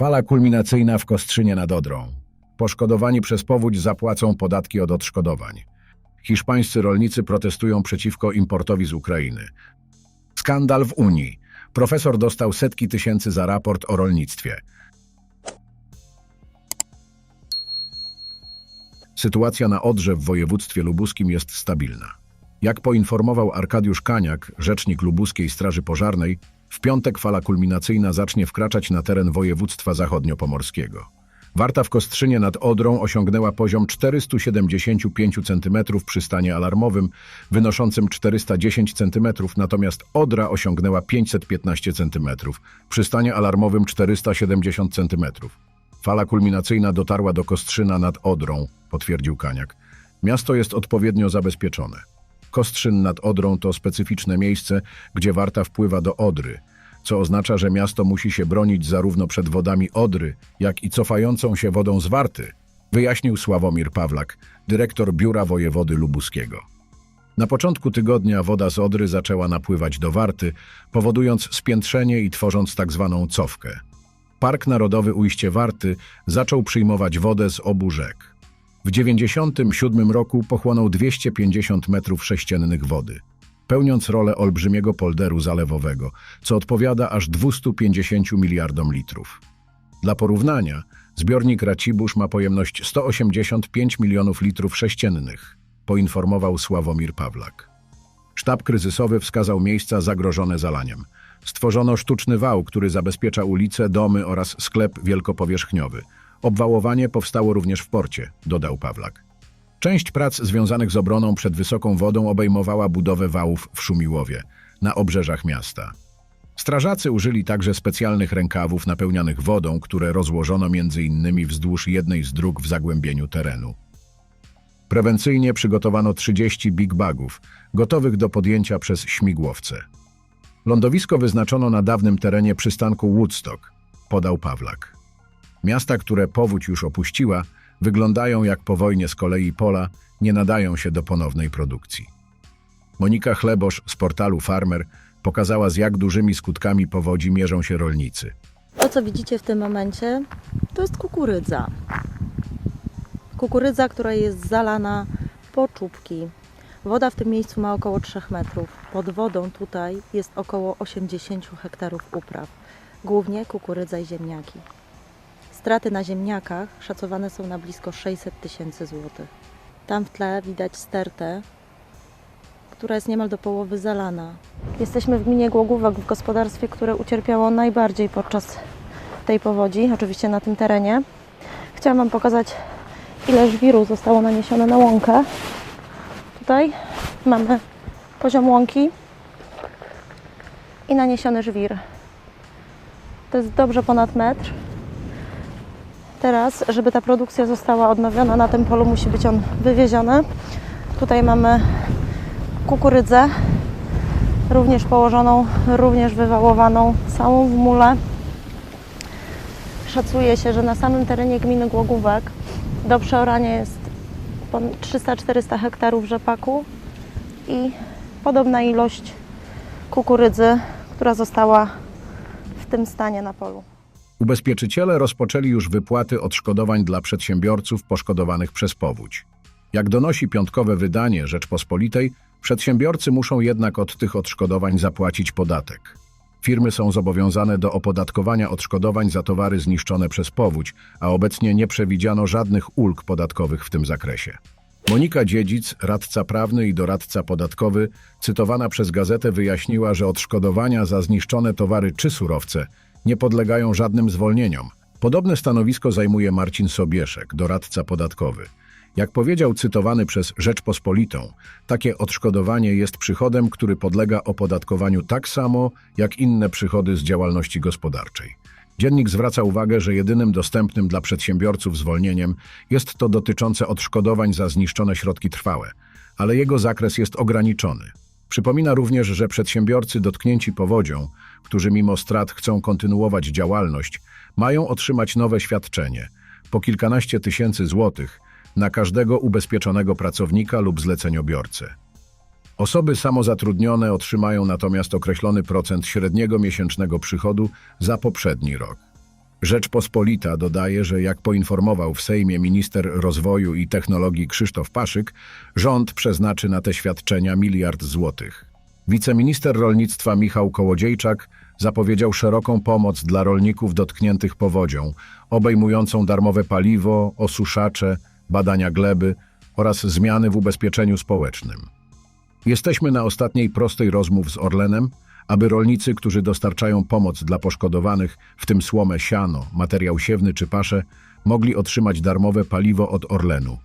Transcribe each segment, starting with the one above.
Fala kulminacyjna w Kostrzynie nad Odrą. Poszkodowani przez powódź zapłacą podatki od odszkodowań. Hiszpańscy rolnicy protestują przeciwko importowi z Ukrainy. Skandal w Unii. Profesor dostał setki tysięcy za raport o rolnictwie. Sytuacja na Odrze w województwie lubuskim jest stabilna. Jak poinformował Arkadiusz Kaniak, rzecznik lubuskiej Straży Pożarnej, w piątek fala kulminacyjna zacznie wkraczać na teren województwa zachodniopomorskiego. Warta w Kostrzynie nad Odrą osiągnęła poziom 475 cm przy stanie alarmowym, wynoszącym 410 cm, natomiast Odra osiągnęła 515 cm, przy stanie alarmowym 470 cm. Fala kulminacyjna dotarła do Kostrzyna nad Odrą, potwierdził Kaniak. Miasto jest odpowiednio zabezpieczone. Kostrzyn nad Odrą to specyficzne miejsce, gdzie Warta wpływa do Odry, co oznacza, że miasto musi się bronić zarówno przed wodami Odry, jak i cofającą się wodą z Warty, wyjaśnił Sławomir Pawlak, dyrektor Biura Wojewody Lubuskiego. Na początku tygodnia woda z Odry zaczęła napływać do Warty, powodując spiętrzenie i tworząc tak zwaną cofkę. Park Narodowy Ujście Warty zaczął przyjmować wodę z obu rzek. W 1997 roku pochłonął 250 metrów sześciennych wody, pełniąc rolę olbrzymiego polderu zalewowego, co odpowiada aż 250 miliardom litrów. Dla porównania, zbiornik Racibórz ma pojemność 185 milionów litrów sześciennych, poinformował Sławomir Pawlak. Sztab kryzysowy wskazał miejsca zagrożone zalaniem. Stworzono sztuczny wał, który zabezpiecza ulice, domy oraz sklep wielkopowierzchniowy. Obwałowanie powstało również w porcie, dodał Pawlak. Część prac związanych z obroną przed wysoką wodą obejmowała budowę wałów w Szumiłowie, na obrzeżach miasta. Strażacy użyli także specjalnych rękawów napełnianych wodą, które rozłożono między innymi wzdłuż jednej z dróg w zagłębieniu terenu. Prewencyjnie przygotowano 30 big bagów, gotowych do podjęcia przez śmigłowce. Lądowisko wyznaczono na dawnym terenie przystanku Woodstock, podał Pawlak. Miasta, które powódź już opuściła, wyglądają jak po wojnie z kolei pola, nie nadają się do ponownej produkcji. Monika Chlebosz z portalu Farmer pokazała z jak dużymi skutkami powodzi mierzą się rolnicy. To, co widzicie w tym momencie, to jest kukurydza. Kukurydza, która jest zalana po czubki. Woda w tym miejscu ma około 3 metrów. Pod wodą tutaj jest około 80 hektarów upraw, głównie kukurydza i ziemniaki. Straty na ziemniakach szacowane są na blisko 600 tysięcy złotych. Tam w tle widać stertę, która jest niemal do połowy zalana. Jesteśmy w gminie Głogówek, w gospodarstwie, które ucierpiało najbardziej podczas tej powodzi, oczywiście na tym terenie. Chciałam Wam pokazać, ile żwiru zostało naniesione na łąkę. Tutaj mamy poziom łąki i naniesiony żwir. To jest dobrze ponad metr. Teraz, żeby ta produkcja została odnowiona na tym polu, musi być on wywieziony. Tutaj mamy kukurydzę, również położoną, również wywałowaną, całą w mule. Szacuje się, że na samym terenie gminy Głogówek do przeorania jest pon- 300-400 hektarów rzepaku i podobna ilość kukurydzy, która została w tym stanie na polu. Ubezpieczyciele rozpoczęli już wypłaty odszkodowań dla przedsiębiorców poszkodowanych przez powódź. Jak donosi piątkowe wydanie Rzeczpospolitej, przedsiębiorcy muszą jednak od tych odszkodowań zapłacić podatek. Firmy są zobowiązane do opodatkowania odszkodowań za towary zniszczone przez powódź, a obecnie nie przewidziano żadnych ulg podatkowych w tym zakresie. Monika Dziedzic, radca prawny i doradca podatkowy, cytowana przez gazetę wyjaśniła, że odszkodowania za zniszczone towary czy surowce nie podlegają żadnym zwolnieniom. Podobne stanowisko zajmuje Marcin Sobieszek, doradca podatkowy. Jak powiedział cytowany przez Rzeczpospolitą, takie odszkodowanie jest przychodem, który podlega opodatkowaniu tak samo jak inne przychody z działalności gospodarczej. Dziennik zwraca uwagę, że jedynym dostępnym dla przedsiębiorców zwolnieniem jest to dotyczące odszkodowań za zniszczone środki trwałe, ale jego zakres jest ograniczony. Przypomina również, że przedsiębiorcy dotknięci powodzią, którzy mimo strat chcą kontynuować działalność, mają otrzymać nowe świadczenie po kilkanaście tysięcy złotych na każdego ubezpieczonego pracownika lub zleceniobiorcę. Osoby samozatrudnione otrzymają natomiast określony procent średniego miesięcznego przychodu za poprzedni rok. Rzeczpospolita dodaje, że jak poinformował w Sejmie minister rozwoju i technologii Krzysztof Paszyk, rząd przeznaczy na te świadczenia miliard złotych. Wiceminister rolnictwa Michał Kołodziejczak zapowiedział szeroką pomoc dla rolników dotkniętych powodzią, obejmującą darmowe paliwo, osuszacze, badania gleby oraz zmiany w ubezpieczeniu społecznym. Jesteśmy na ostatniej prostej rozmów z Orlenem, aby rolnicy, którzy dostarczają pomoc dla poszkodowanych, w tym słomę, siano, materiał siewny czy paszę, mogli otrzymać darmowe paliwo od Orlenu.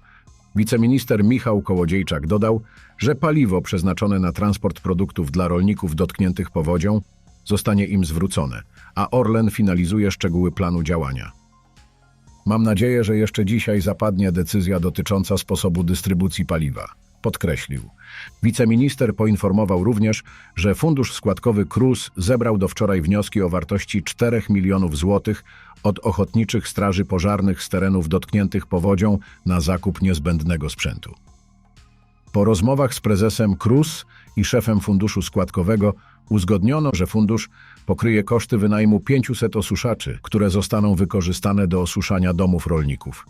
Wiceminister Michał Kołodziejczak dodał, że paliwo przeznaczone na transport produktów dla rolników dotkniętych powodzią zostanie im zwrócone, a Orlen finalizuje szczegóły planu działania. Mam nadzieję, że jeszcze dzisiaj zapadnie decyzja dotycząca sposobu dystrybucji paliwa. Podkreślił. Wiceminister poinformował również, że Fundusz Składkowy KRUS zebrał do wczoraj wnioski o wartości 4 milionów złotych od ochotniczych straży pożarnych z terenów dotkniętych powodzią na zakup niezbędnego sprzętu. Po rozmowach z prezesem KRUS i szefem Funduszu Składkowego uzgodniono, że fundusz pokryje koszty wynajmu 500 osuszaczy, które zostaną wykorzystane do osuszania domów rolników,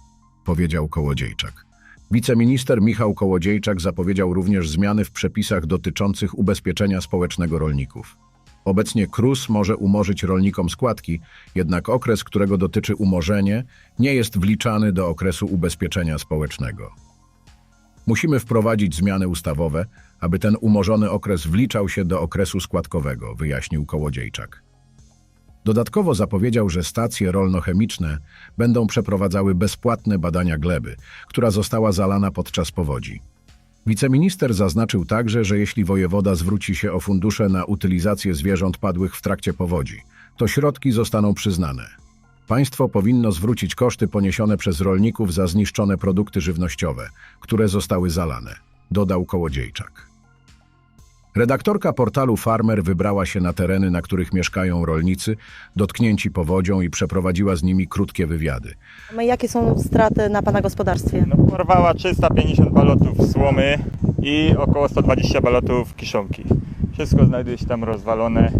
powiedział Kołodziejczak. Wiceminister Michał Kołodziejczak zapowiedział również zmiany w przepisach dotyczących ubezpieczenia społecznego rolników. Obecnie KRUS może umorzyć rolnikom składki, jednak okres, którego dotyczy umorzenie, nie jest wliczany do okresu ubezpieczenia społecznego. Musimy wprowadzić zmiany ustawowe, aby ten umorzony okres wliczał się do okresu składkowego, wyjaśnił Kołodziejczak. Dodatkowo zapowiedział, że stacje rolno-chemiczne będą przeprowadzały bezpłatne badania gleby, która została zalana podczas powodzi. Wiceminister zaznaczył także, że jeśli wojewoda zwróci się o fundusze na utylizację zwierząt padłych w trakcie powodzi, to środki zostaną przyznane. Państwo powinno zwrócić koszty poniesione przez rolników za zniszczone produkty żywnościowe, które zostały zalane, dodał Kołodziejczak. Redaktorka portalu Farmer wybrała się na tereny, na których mieszkają rolnicy, dotknięci powodzią i przeprowadziła z nimi krótkie wywiady. Jakie są straty na Pana gospodarstwie? No, porwała 350 balotów słomy i około 120 balotów kiszonki. Wszystko znajduje się tam rozwalone.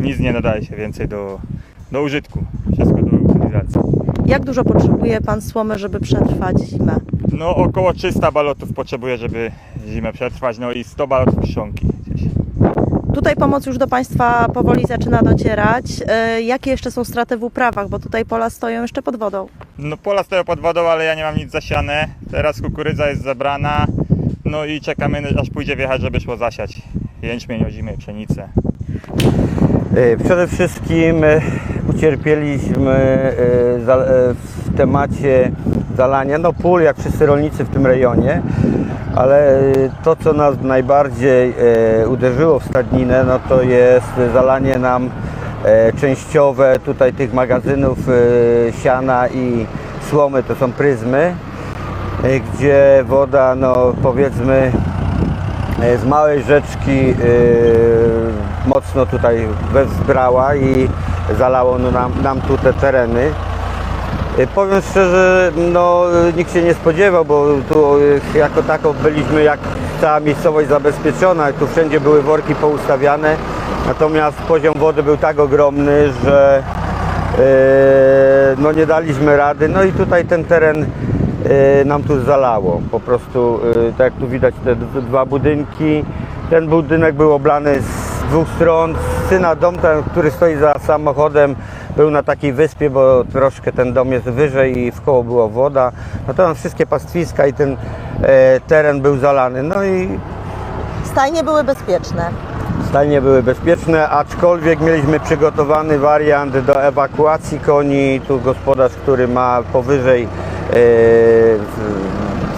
Nic nie nadaje się więcej do, do użytku. Wszystko do utylizacji. Jak dużo potrzebuje Pan słomy, żeby przetrwać zimę? No około 300 balotów potrzebuje, żeby zimę przetrwać. No i 100 balotów gdzieś. Tutaj pomoc już do Państwa powoli zaczyna docierać. E, Jakie jeszcze są straty w uprawach? Bo tutaj pola stoją jeszcze pod wodą. No pola stoją pod wodą, ale ja nie mam nic zasiane. Teraz kukurydza jest zebrana. No i czekamy aż pójdzie wjechać, żeby szło zasiać jęczmień, ozimie, pszenicę. E, Przede wszystkim e, ucierpieliśmy e, e, w temacie zalania. No pól, jak wszyscy rolnicy w tym rejonie, ale e, to, co nas najbardziej uderzyło w stadninę, no to jest zalanie nam częściowe tutaj tych magazynów siana i słomy, to są pryzmy, gdzie woda, no powiedzmy, z małej rzeczki e, mocno tutaj wezbrała i zalało no, nam, nam tu te tereny. E, Powiem szczerze, no nikt się nie spodziewał, bo tu e, jako tako byliśmy jak cała miejscowość zabezpieczona, tu wszędzie były worki poustawiane, natomiast poziom wody był tak ogromny, że e, no nie daliśmy rady, no i tutaj ten teren e, nam tu zalało. Po prostu, e, tak jak tu widać te dwa budynki, ten budynek był oblany z dwóch stron. Syna dom, ten, który stoi za samochodem, był na takiej wyspie, bo troszkę ten dom jest wyżej i w koło była woda. Natomiast wszystkie pastwiska i ten e, teren był zalany. No i Stajnie były bezpieczne. Stajnie były bezpieczne, aczkolwiek mieliśmy przygotowany wariant do ewakuacji koni. Tu gospodarz, który ma powyżej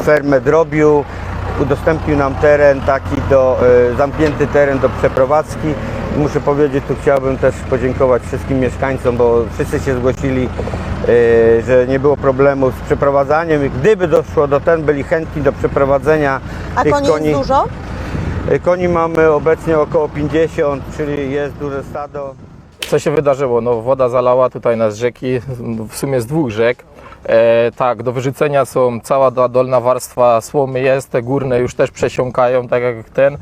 fermę drobiu, udostępnił nam teren taki do, e, zamknięty teren do przeprowadzki. Muszę powiedzieć, tu chciałbym też podziękować wszystkim mieszkańcom, bo wszyscy się zgłosili, e, że nie było problemu z przeprowadzaniem. Gdyby doszło do ten, byli chętni do przeprowadzenia A tych koni koni. jest dużo? Koni mamy obecnie około 50, czyli jest duże stado. Co się wydarzyło? No, woda zalała tutaj nas rzeki, w sumie z dwóch rzek. E, tak, do wyrzucenia są cała ta dolna warstwa słomy jest, te górne już też przesiąkają, tak jak ten.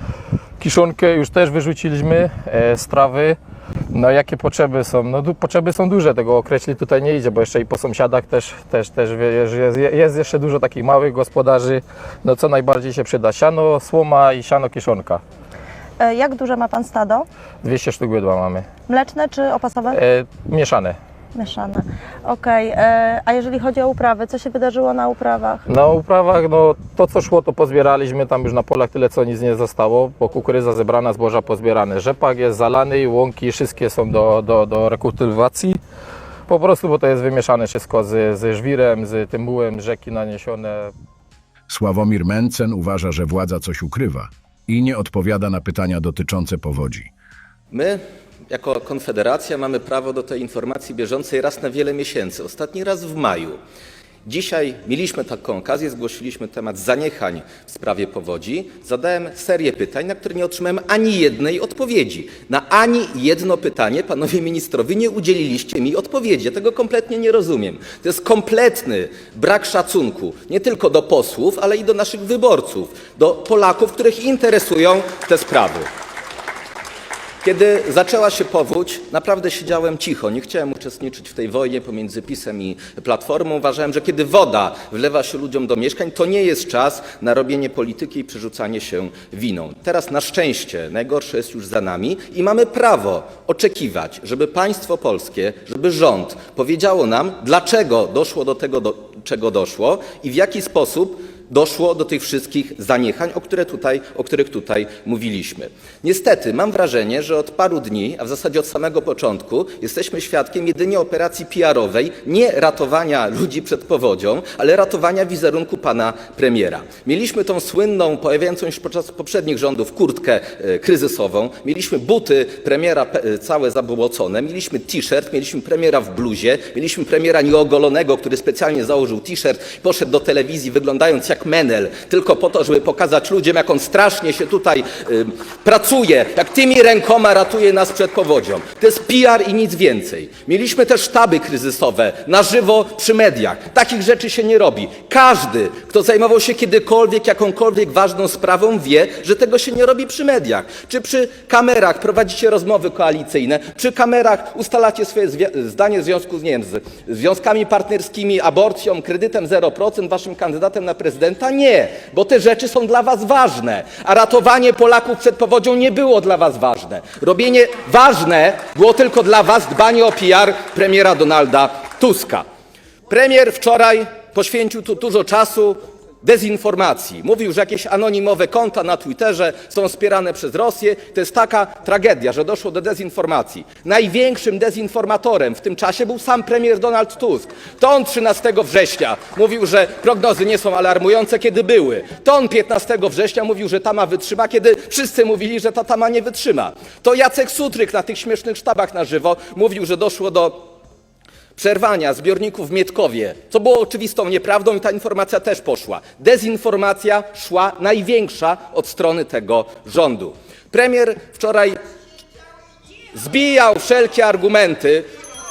Kiszonkę już też wyrzucili e, z trawy. No jakie potrzeby są? No potrzeby są duże, tego określić tutaj nie idzie, bo jeszcze i po sąsiadach też, też, też wie- że jest, jest jeszcze dużo takich małych gospodarzy. No co najbardziej się przyda? Siano, słoma i siano kiszonka. E, Jak duże ma Pan stado? 200 sztuk bydła mamy. Mleczne czy opasowe? E, mieszane. Mieszane. Okej, e, a jeżeli chodzi o uprawy, co się wydarzyło na uprawach? Na uprawach, no to co szło, to pozbieraliśmy tam już na polach tyle, co nic nie zostało, bo kukurydza zebrana, zboża pozbierane. Rzepak jest zalany, łąki wszystkie są do, do, do rekultywacji. Po prostu, bo to jest wymieszane wszystko z, ze żwirem, z tym mułem rzeki naniesione. Sławomir Mencen uważa, że władza coś ukrywa i nie odpowiada na pytania dotyczące powodzi. My, jako Konfederacja, mamy prawo do tej informacji bieżącej raz na wiele miesięcy. Ostatni raz w maju. Dzisiaj mieliśmy taką okazję, zgłosiliśmy temat zaniechań w sprawie powodzi. Zadałem serię pytań, na które nie otrzymałem ani jednej odpowiedzi. Na ani jedno pytanie, panowie ministrowie, nie udzieliliście mi odpowiedzi. Ja tego kompletnie nie rozumiem. To jest kompletny brak szacunku nie tylko do posłów, ale i do naszych wyborców, do Polaków, których interesują te sprawy. Kiedy zaczęła się powódź, naprawdę siedziałem cicho. Nie chciałem uczestniczyć w tej wojnie pomiędzy PiSem i Platformą. Uważałem, że kiedy woda wlewa się ludziom do mieszkań, to nie jest czas na robienie polityki i przerzucanie się winą. Teraz na szczęście najgorsze jest już za nami i mamy prawo oczekiwać, żeby państwo polskie, żeby rząd powiedziało nam, dlaczego doszło do tego, do czego doszło i w jaki sposób doszło do tych wszystkich zaniechań, o, które tutaj, o których tutaj mówiliśmy. Niestety mam wrażenie, że od paru dni, a w zasadzie od samego początku, jesteśmy świadkiem jedynie operacji PR-owej, nie ratowania ludzi przed powodzią, ale ratowania wizerunku pana premiera. Mieliśmy tą słynną, pojawiającą się podczas poprzednich rządów, kurtkę e, kryzysową, mieliśmy buty premiera e, całe zabłocone, mieliśmy t-shirt, mieliśmy premiera w bluzie, mieliśmy premiera nieogolonego, który specjalnie założył t-shirt, poszedł do telewizji wyglądając jak menel, tylko po to, żeby pokazać ludziom, jak on strasznie się tutaj y, pracuje, jak tymi rękoma ratuje nas przed powodzią. To jest PR i nic więcej. Mieliśmy też sztaby kryzysowe na żywo przy mediach. Takich rzeczy się nie robi. Każdy, kto zajmował się kiedykolwiek jakąkolwiek ważną sprawą, wie, że tego się nie robi przy mediach. Czy przy kamerach prowadzicie rozmowy koalicyjne, przy kamerach ustalacie swoje zdanie w związku z, nie wiem, z związkami partnerskimi, aborcją, kredytem 0%, waszym kandydatem na prezydenta? Nie, bo te rzeczy są dla was ważne, a ratowanie Polaków przed powodzią nie było dla was ważne. Robienie ważne było tylko dla was dbanie o PR premiera Donalda Tuska. Premier wczoraj poświęcił tu dużo czasu dezinformacji. Mówił, że jakieś anonimowe konta na Twitterze są wspierane przez Rosję. To jest taka tragedia, że doszło do dezinformacji. Największym dezinformatorem w tym czasie był sam premier Donald Tusk. To on 13 września mówił, że prognozy nie są alarmujące, kiedy były. To on 15 września mówił, że tama wytrzyma, kiedy wszyscy mówili, że ta tama nie wytrzyma. To Jacek Sutryk na tych śmiesznych sztabach na żywo mówił, że doszło do przerwania zbiorników w Mietkowie, co było oczywistą nieprawdą i ta informacja też poszła. Dezinformacja szła największa od strony tego rządu. Premier wczoraj zbijał wszelkie argumenty,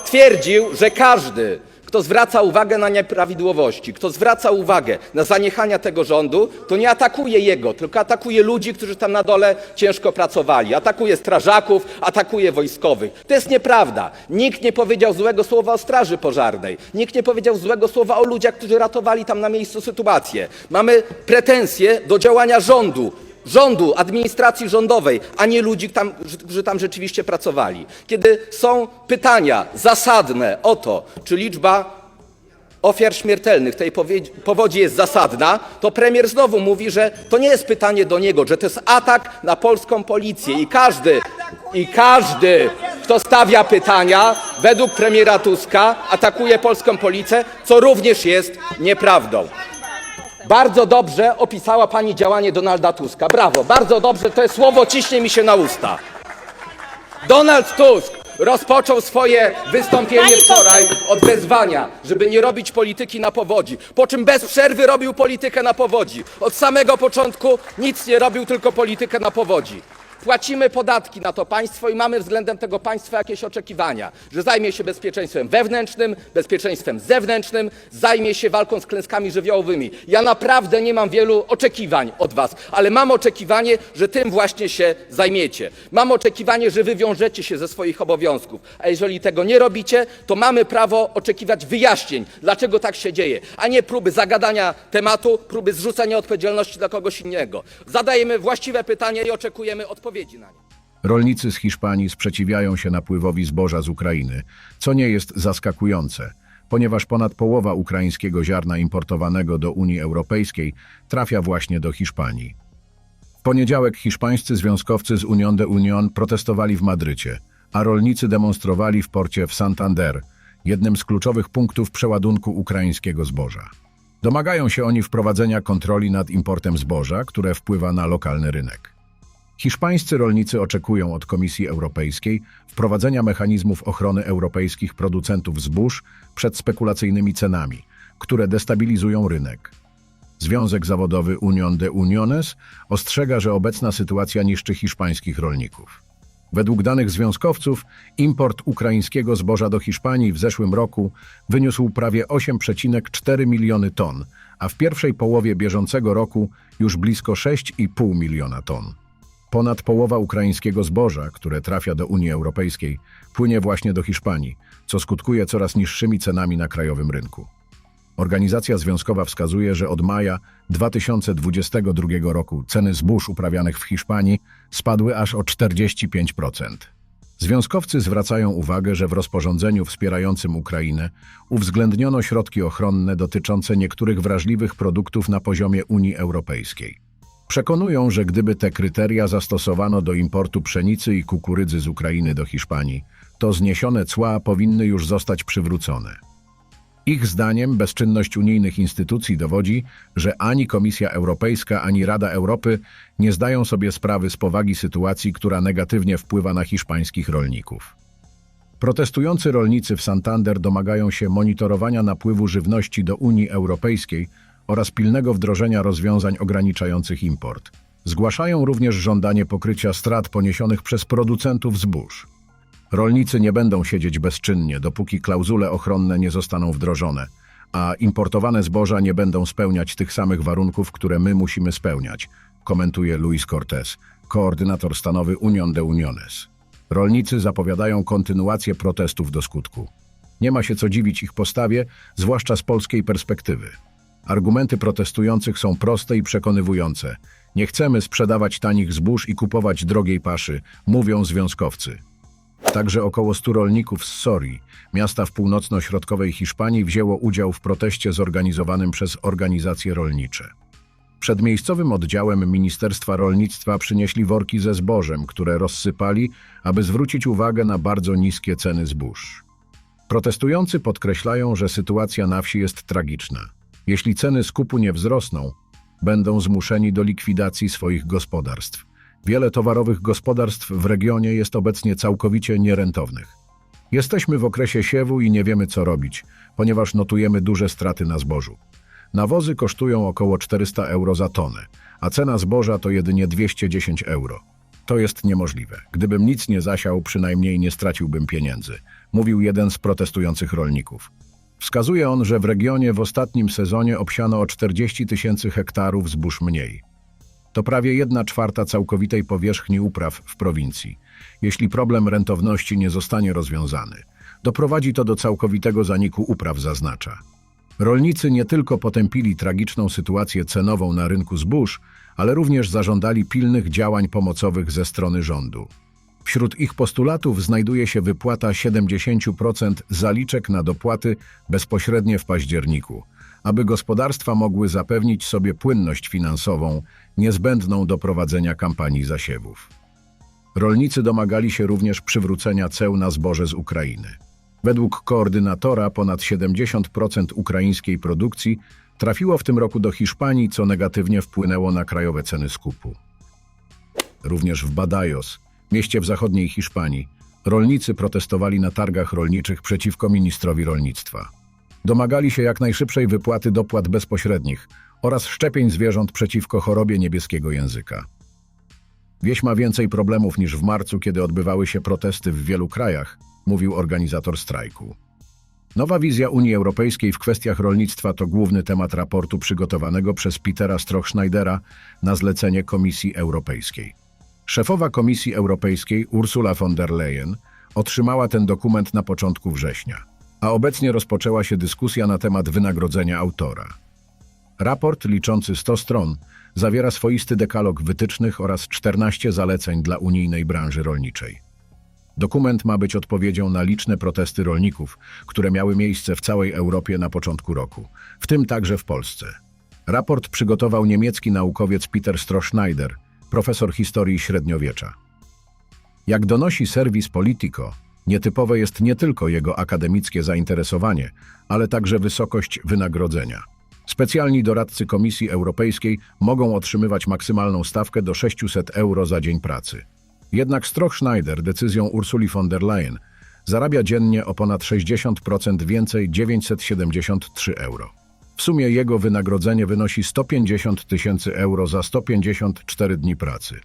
twierdził, że każdy, kto zwraca uwagę na nieprawidłowości, kto zwraca uwagę na zaniechania tego rządu, to nie atakuje jego, tylko atakuje ludzi, którzy tam na dole ciężko pracowali. Atakuje strażaków, atakuje wojskowych. To jest nieprawda. Nikt nie powiedział złego słowa o Straży Pożarnej. Nikt nie powiedział złego słowa o ludziach, którzy ratowali tam na miejscu sytuację. Mamy pretensje do działania rządu, rządu, administracji rządowej, a nie ludzi, tam, którzy tam rzeczywiście pracowali. Kiedy są pytania zasadne o to, czy liczba ofiar śmiertelnych tej powodzi jest zasadna, to premier znowu mówi, że to nie jest pytanie do niego, że to jest atak na polską policję i każdy, i każdy, kto stawia pytania, według premiera Tuska atakuje polską policję, co również jest nieprawdą. Bardzo dobrze opisała pani działanie Donalda Tuska. Brawo, bardzo dobrze, to jest słowo ciśnie mi się na usta. Donald Tusk rozpoczął swoje wystąpienie wczoraj od wezwania, żeby nie robić polityki na powodzi, po czym bez przerwy robił politykę na powodzi. Od samego początku nic nie robił, tylko politykę na powodzi. Płacimy podatki na to państwo i mamy względem tego państwa jakieś oczekiwania, że zajmie się bezpieczeństwem wewnętrznym, bezpieczeństwem zewnętrznym, zajmie się walką z klęskami żywiołowymi. Ja naprawdę nie mam wielu oczekiwań od Was, ale mam oczekiwanie, że tym właśnie się zajmiecie. Mam oczekiwanie, że wywiążecie się ze swoich obowiązków. A jeżeli tego nie robicie, to mamy prawo oczekiwać wyjaśnień, dlaczego tak się dzieje, a nie próby zagadania tematu, próby zrzucenia odpowiedzialności dla kogoś innego. Zadajemy właściwe pytania i oczekujemy odpowiedzi na nie. Rolnicy z Hiszpanii sprzeciwiają się napływowi zboża z Ukrainy, co nie jest zaskakujące, ponieważ ponad połowa ukraińskiego ziarna importowanego do Unii Europejskiej trafia właśnie do Hiszpanii. W poniedziałek hiszpańscy związkowcy z Unión de Unión protestowali w Madrycie, a rolnicy demonstrowali w porcie w Santander, jednym z kluczowych punktów przeładunku ukraińskiego zboża. Domagają się oni wprowadzenia kontroli nad importem zboża, które wpływa na lokalny rynek. Hiszpańscy rolnicy oczekują od Komisji Europejskiej wprowadzenia mechanizmów ochrony europejskich producentów zbóż przed spekulacyjnymi cenami, które destabilizują rynek. Związek Zawodowy Unión de Uniones ostrzega, że obecna sytuacja niszczy hiszpańskich rolników. Według danych związkowców, import ukraińskiego zboża do Hiszpanii w zeszłym roku wyniósł prawie 8,4 miliony ton, a w pierwszej połowie bieżącego roku już blisko 6,5 miliona ton. Ponad połowa ukraińskiego zboża, które trafia do Unii Europejskiej, płynie właśnie do Hiszpanii, co skutkuje coraz niższymi cenami na krajowym rynku. Organizacja związkowa wskazuje, że od maja 2022 roku ceny zbóż uprawianych w Hiszpanii spadły aż o 45%. Związkowcy zwracają uwagę, że w rozporządzeniu wspierającym Ukrainę uwzględniono środki ochronne dotyczące niektórych wrażliwych produktów na poziomie Unii Europejskiej. Przekonują, że gdyby te kryteria zastosowano do importu pszenicy i kukurydzy z Ukrainy do Hiszpanii, to zniesione cła powinny już zostać przywrócone. Ich zdaniem bezczynność unijnych instytucji dowodzi, że ani Komisja Europejska, ani Rada Europy nie zdają sobie sprawy z powagi sytuacji, która negatywnie wpływa na hiszpańskich rolników. Protestujący rolnicy w Santander domagają się monitorowania napływu żywności do Unii Europejskiej oraz pilnego wdrożenia rozwiązań ograniczających import. Zgłaszają również żądanie pokrycia strat poniesionych przez producentów zbóż. Rolnicy nie będą siedzieć bezczynnie, dopóki klauzule ochronne nie zostaną wdrożone, a importowane zboża nie będą spełniać tych samych warunków, które my musimy spełniać, komentuje Luis Cortés, koordynator stanowy Unión de Uniones. Rolnicy zapowiadają kontynuację protestów do skutku. Nie ma się co dziwić ich postawie, zwłaszcza z polskiej perspektywy. Argumenty protestujących są proste i przekonywujące. Nie chcemy sprzedawać tanich zbóż i kupować drogiej paszy, mówią związkowcy. Także około 100 rolników z Sorii, miasta w północno-środkowej Hiszpanii, wzięło udział w proteście zorganizowanym przez organizacje rolnicze. Przed miejscowym oddziałem Ministerstwa Rolnictwa przynieśli worki ze zbożem, które rozsypali, aby zwrócić uwagę na bardzo niskie ceny zbóż. Protestujący podkreślają, że sytuacja na wsi jest tragiczna. Jeśli ceny skupu nie wzrosną, będą zmuszeni do likwidacji swoich gospodarstw. Wiele towarowych gospodarstw w regionie jest obecnie całkowicie nierentownych. Jesteśmy w okresie siewu i nie wiemy co robić, ponieważ notujemy duże straty na zbożu. Nawozy kosztują około 400 euro za tonę, a cena zboża to jedynie 210 euro. To jest niemożliwe. Gdybym nic nie zasiał, przynajmniej nie straciłbym pieniędzy, mówił jeden z protestujących rolników. Wskazuje on, że w regionie w ostatnim sezonie obsiano o 40 tysięcy hektarów zbóż mniej. To prawie jedna czwarta całkowitej powierzchni upraw w prowincji. Jeśli problem rentowności nie zostanie rozwiązany, doprowadzi to do całkowitego zaniku upraw, zaznacza. Rolnicy nie tylko potępili tragiczną sytuację cenową na rynku zbóż, ale również zażądali pilnych działań pomocowych ze strony rządu. Wśród ich postulatów znajduje się wypłata 70% zaliczek na dopłaty bezpośrednie w październiku, aby gospodarstwa mogły zapewnić sobie płynność finansową niezbędną do prowadzenia kampanii zasiewów. Rolnicy domagali się również przywrócenia ceł na zboże z Ukrainy. Według koordynatora ponad 70% ukraińskiej produkcji trafiło w tym roku do Hiszpanii, co negatywnie wpłynęło na krajowe ceny skupu. Również w Badajoz, mieście w zachodniej Hiszpanii, rolnicy protestowali na targach rolniczych przeciwko ministrowi rolnictwa. Domagali się jak najszybszej wypłaty dopłat bezpośrednich oraz szczepień zwierząt przeciwko chorobie niebieskiego języka. Wieś ma więcej problemów niż w marcu, kiedy odbywały się protesty w wielu krajach, mówił organizator strajku. Nowa wizja Unii Europejskiej w kwestiach rolnictwa to główny temat raportu przygotowanego przez Petera Strochschneidera na zlecenie Komisji Europejskiej. Szefowa Komisji Europejskiej Ursula von der Leyen otrzymała ten dokument na początku września, a obecnie rozpoczęła się dyskusja na temat wynagrodzenia autora. Raport liczący 100 stron zawiera swoisty dekalog wytycznych oraz 14 zaleceń dla unijnej branży rolniczej. Dokument ma być odpowiedzią na liczne protesty rolników, które miały miejsce w całej Europie na początku roku, w tym także w Polsce. Raport przygotował niemiecki naukowiec Peter Stroschneider, profesor historii średniowiecza. Jak donosi serwis Politico, nietypowe jest nie tylko jego akademickie zainteresowanie, ale także wysokość wynagrodzenia. Specjalni doradcy Komisji Europejskiej mogą otrzymywać maksymalną stawkę do 600 euro za dzień pracy. Jednak Strochschneider decyzją Ursuli von der Leyen zarabia dziennie o ponad 60% więcej 973 euro. W sumie jego wynagrodzenie wynosi 150 tysięcy euro za 154 dni pracy.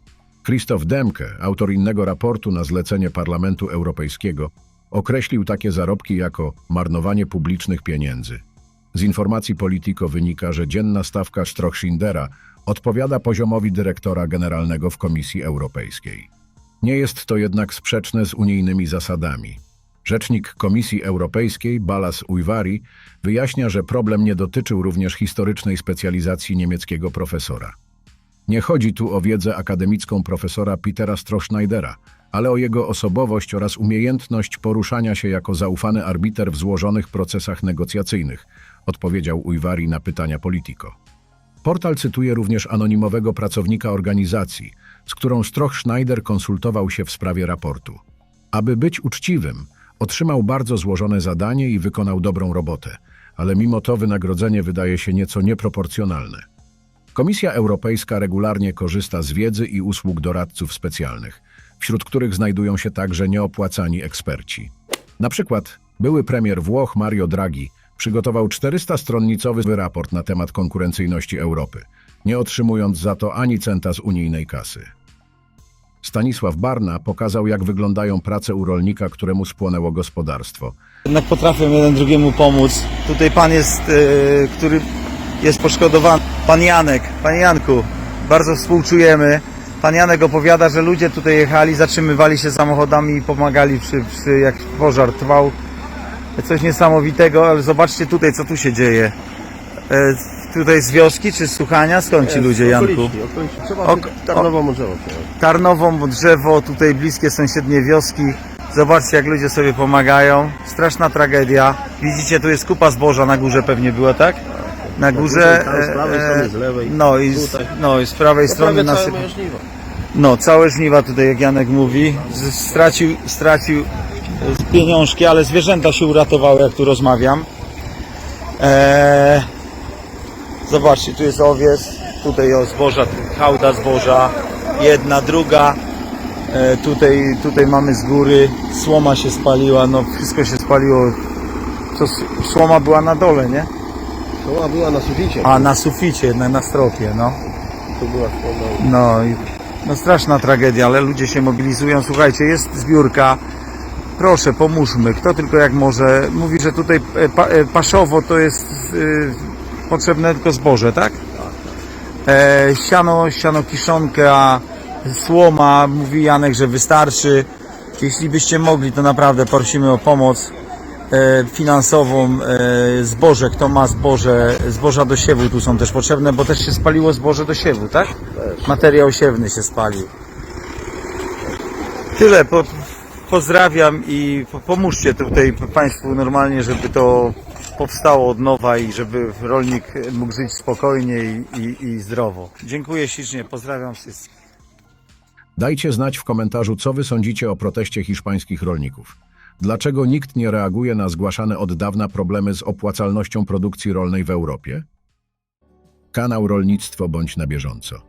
Christoph Demke, autor innego raportu na zlecenie Parlamentu Europejskiego, określił takie zarobki jako marnowanie publicznych pieniędzy. Z informacji Politico wynika, że dzienna stawka Strochschindera odpowiada poziomowi dyrektora generalnego w Komisji Europejskiej. Nie jest to jednak sprzeczne z unijnymi zasadami. Rzecznik Komisji Europejskiej Balas Ujvari wyjaśnia, że problem nie dotyczył również historycznej specjalizacji niemieckiego profesora. Nie chodzi tu o wiedzę akademicką profesora Petera Stroschneidera, ale o jego osobowość oraz umiejętność poruszania się jako zaufany arbiter w złożonych procesach negocjacyjnych, odpowiedział Ujvari na pytania Politico. Portal cytuje również anonimowego pracownika organizacji, z którą Stroch-Schneider konsultował się w sprawie raportu. Aby być uczciwym, otrzymał bardzo złożone zadanie i wykonał dobrą robotę, ale mimo to wynagrodzenie wydaje się nieco nieproporcjonalne. Komisja Europejska regularnie korzysta z wiedzy i usług doradców specjalnych, wśród których znajdują się także nieopłacani eksperci. Na przykład były premier Włoch Mario Draghi przygotował 400-stronnicowy raport na temat konkurencyjności Europy, nie otrzymując za to ani centa z unijnej kasy. Stanisław Barna pokazał, jak wyglądają prace u rolnika, któremu spłonęło gospodarstwo. Jednak potrafią jeden drugiemu pomóc. Tutaj pan jest, e, który jest poszkodowany. Pan Janek, panie Janku, bardzo współczujemy. Pan Janek opowiada, że ludzie tutaj jechali, zatrzymywali się samochodami i pomagali przy, przy jak pożar trwał. Coś niesamowitego, ale zobaczcie tutaj, co tu się dzieje. E, tutaj z wioski czy z Słuchania? Skąd ci ludzie, Janku? Trzeba Ok- Tarnowo Modrzewo Tarnowo, drzewo, tutaj bliskie sąsiednie wioski. Zobaczcie, jak ludzie sobie pomagają. Straszna tragedia. Widzicie, tu jest kupa zboża na górze pewnie była, tak? Na górze. tam z prawej e, strony, z lewej, No i z, tutaj. no, i z prawej strony nasyp... No, całe żniwa tutaj, jak Janek mówi. Z- Stracił, stracił e, pieniążki, ale zwierzęta się uratowały, jak tu rozmawiam. Eee, zobaczcie, tu jest owiec, tutaj o zboża, hałda zboża, jedna, druga. E, tutaj, tutaj mamy z góry, słoma się spaliła, no wszystko się spaliło. S- słoma była na dole, nie? Szkoła była na suficie. A na suficie, jednak na stropie, no. Tu była szkoła. No, i, no straszna tragedia, ale ludzie się mobilizują. Słuchajcie, jest zbiórka. Proszę, pomóżmy. Kto tylko jak może. Mówi, że tutaj e, e, paszowo to jest e, potrzebne tylko zboże, tak? E, siano, siano kiszonka, słoma. Mówi Janek, że wystarczy. Jeśli byście mogli, to naprawdę prosimy o pomoc e, finansową. E, zboże, kto ma zboże, zboża do siewu tu są też potrzebne, bo też się spaliło zboże do siewu, tak? Materiał siewny się spalił. Tyle. Po, pozdrawiam i po- pomóżcie tutaj Państwu normalnie, żeby to powstało od nowa i żeby rolnik mógł żyć spokojnie i, i, i zdrowo. Dziękuję ślicznie, pozdrawiam wszystkich. Dajcie znać w komentarzu, co wy sądzicie o proteście hiszpańskich rolników. Dlaczego nikt nie reaguje na zgłaszane od dawna problemy z opłacalnością produkcji rolnej w Europie? Kanał Rolnictwo bądź na bieżąco.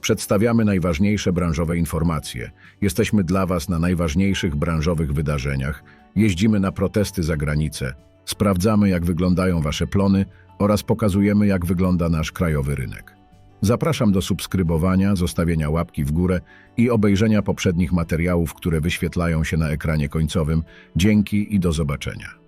Przedstawiamy najważniejsze branżowe informacje. Jesteśmy dla Was na najważniejszych branżowych wydarzeniach. Jeździmy na protesty za granicę. Sprawdzamy, jak wyglądają Wasze plony oraz pokazujemy, jak wygląda nasz krajowy rynek. Zapraszam do subskrybowania, zostawienia łapki w górę i obejrzenia poprzednich materiałów, które wyświetlają się na ekranie końcowym. Dzięki i do zobaczenia.